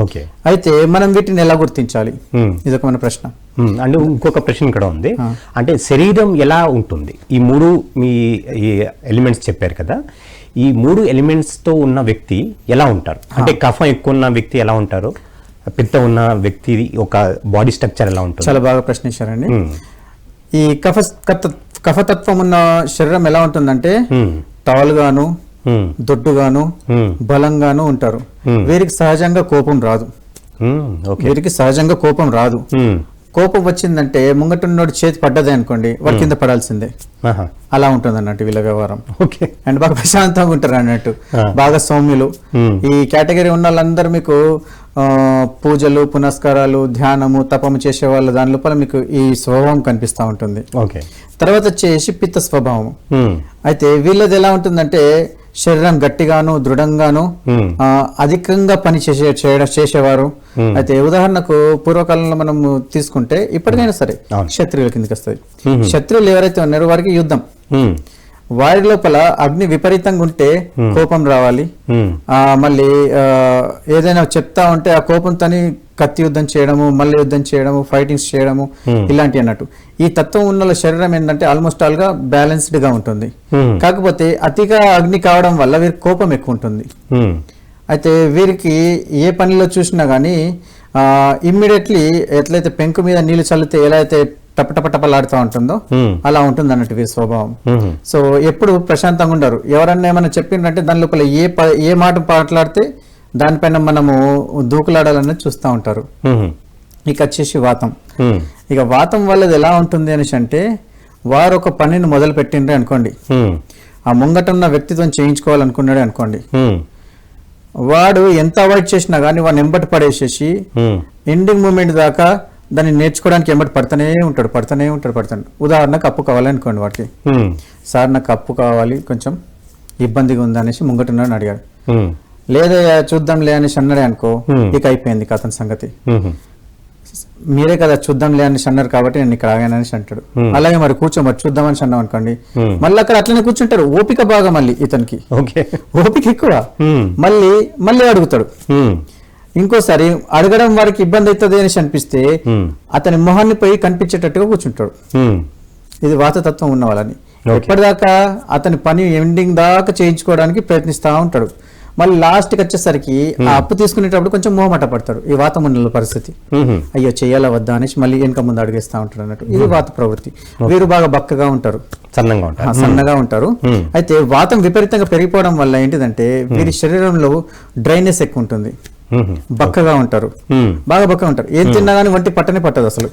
Okay. అయితే మనం వీటిని ఎలా గుర్తించాలి. ఇదొక మన ప్రశ్న. అంటే ఇంకొక ప్రశ్న ఇక్కడ ఉంది. అంటే శరీరం ఎలా ఉంటుంది? ఈ మూడు మీ ఈ ఎలిమెంట్స్ చెప్పారు కదా. ఈ మూడు ఎలిమెంట్స్తో ఉన్న వ్యక్తి ఎలా ఉంటారు? అంటే కఫం ఎక్కువ ఉన్న వ్యక్తి ఎలా ఉంటారు? పిత్త ఉన్న వ్యక్తి ఒక బాడీ స్ట్రక్చర్ ఎలా ఉంటుంది? చాలా బాగా ప్రశ్నించారండి. ఈ కఫ కఫతత్వం ఉన్న శరీరం ఎలా ఉంటుందంటే. టాల్గాను. దొడ్డుగాను. బలంగాను ఉంటారు. వీరికి సహజంగా కోపం రాదు. వీరికి సహజంగా కోపం రాదు. కోపం వచ్చిందంటే ముంగటున్నోడు చేతి పడ్డది అనుకోండి వాడి కింద పడాల్సిందే. అలా ఉంటుంది అన్నట్టు వీళ్ళ వ్యవహారం. ఓకే. అండ్ బాగా ప్రశాంతంగా ఉంటారు అన్నట్టు. బాగా సౌమ్యులు. ఈ కేటగిరీ ఉన్న వాళ్ళందరూ మీకు పూజలు పునస్కారాలు ధ్యానము తపము చేసే వాళ్ళ దాని లోపల మీకు ఈ స్వభావం కనిపిస్తూ ఉంటుంది. ఓకే. తర్వాత వచ్చేసి పిత్త స్వభావం. అయితే వీళ్ళది ఎలా ఉంటుందంటే శరీరం గట్టిగాను దృఢంగాను. ఆ, అధికంగా పని చేసే చేయడం చేసేవారు మ్మ్. అయితే ఉదాహరణకు పూర్వకాలంలో మనం తీసుకుంటే ఇప్పటికైనా సరే. క్షత్రియుల కిందకి వస్తుంది. క్షత్రియులు ఎవరైతే ఉన్నారో వారికి యుద్ధం. వారి లోపల అగ్ని విపరీతంగా ఉంటే కోపం రావాలి మ్మ్. ఆ మళ్ళీ ఏదైనా చెప్తా ఉంటే ఆ కోపంతో కత్తి యుద్ధం చేయడము మళ్ళీ యుద్ధం చేయడము ఫైటింగ్స్ చేయడము ఇలాంటి అన్నట్టు ఈ తత్వం ఉన్న శరీరం ఏంటంటే ఆల్మోస్ట్ ఆల్గా బ్యాలెన్స్డ్గా ఉంటుంది. కాకపోతే అతిగా అగ్ని కావడం వల్ల వీరికి కోపం ఎక్కువ ఉంటుంది. అయితే వీరికి ఏ పనిలో చూసినా కానీ ఇమ్మీడియట్లీ ఎట్లయితే పెంకు మీద నీళ్ళు చల్లితే ఎలా అయితే టపటపటపలాడుతూ ఉంటుందో. అలా ఉంటుంది అన్నట్టు వీరి స్వభావం. సో ఎప్పుడు ప్రశాంతంగా ఉండరు ఎవరన్నా ఏమైనా చెప్పిండ్రంటే దాని లోపల ఏ ఏ మాట మాట్లాడితే దానిపైన మనము దూకులాడాలని చూస్తూ ఉంటారు. ఇక వచ్చేసి వాతం. ఇక వాతం వల్లది ఎలా ఉంటుంది అనేసి అంటే వారు ఒక పనిని మొదలు పెట్టిండ్రే అనుకోండి. ఆ ముంగట ఉన్న వ్యక్తితో చేయించుకోవాలనుకున్నాడే అనుకోండి. వాడు ఎంత అవాయిడ్ చేసినా కానీ వాడిని ఎంబటి పడేసేసి. ఎండింగ్ మూమెంట్ దాకా దాన్ని నేర్చుకోవడానికి ఎంబటి పడుతూనే ఉంటాడు పడుతూనే ఉంటాడు పడుతాడు ఉదాహరణకు అప్పు కావాలనుకోండి వాడికి. సార్ నాకు అప్పు కావాలి కొంచెం ఇబ్బందిగా ఉంది అనేసి ముంగటున్నాడు అడిగాడు. లేదా చూద్దాంలే అనేసి అన్నాడే అనుకో. ఇక అయిపోయింది కథ సంగతి. మీరే కదా చూద్దాంలే అనేసి అన్నారు కాబట్టి నేను ఇక్కడ ఆగాను అనేసి అంటాడు. అలాగే మరి కూర్చో మరి చూద్దామని అన్నాం అనుకోండి. మళ్ళీ అక్కడ అట్లనే కూర్చుంటారు ఓపిక బాగా మళ్ళీ ఇతనికి ఓకే ఓపిక ఎక్కువ. మళ్ళీ మళ్ళీ అడుగుతాడు. ఇంకోసారి అడగడం వారికి ఇబ్బంది అవుతుంది అనేసి అనిపిస్తే. అతని మొహాన్ని పోయి కనిపించేటట్టుగా కూర్చుంటాడు. ఇది వాతతత్వం ఉన్న వాళ్ళని. ఎప్పటిదాకా అతని పని ఎండింగ్ దాకా చేయించుకోవడానికి ప్రయత్నిస్తూ ఉంటాడు. మళ్ళీ లాస్ట్కి వచ్చేసరికి ఆ అప్పు తీసుకునేటప్పుడు కొంచెం మొహమాట పడతాడు. ఈ వాతం ఉన్న పరిస్థితి. అయ్యో చేయాలా వద్దా అనేసి మళ్ళీ వెనక ముందు అడిగేస్తా ఉంటాడు అన్నట్టు. ఇది వాత ప్రవృత్తి. వీరు బాగా బక్కగా ఉంటారు. సన్నంగా ఉంటారు. సన్నగా ఉంటారు. అయితే వాతం విపరీతంగా పెరిగిపోవడం వల్ల ఏంటిదంటే వీరి శరీరంలో డ్రైనెస్ ఎక్కువ ఉంటుంది. బక్కగా ఉంటారు. బాగా బక్కగా ఉంటారు. ఏం తిన్నా కానీ వంటి పట్టనే పట్టదు అసలు.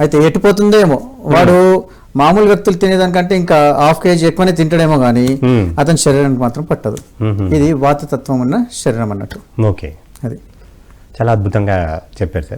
అయితే ఎటుపోతుందో ఏమో వాడు మామూలు వ్యక్తులు తినేదానికంటే ఇంకా హాఫ్ కేజీ ఎక్కువనే తింటాడేమో కానీ. అతని శరీరానికి మాత్రం పట్టదు. ఇది వాతతత్వం ఉన్న శరీరం అన్నట్టు. ఓకే. అది. చాలా అద్భుతంగా చెప్పారు సార్.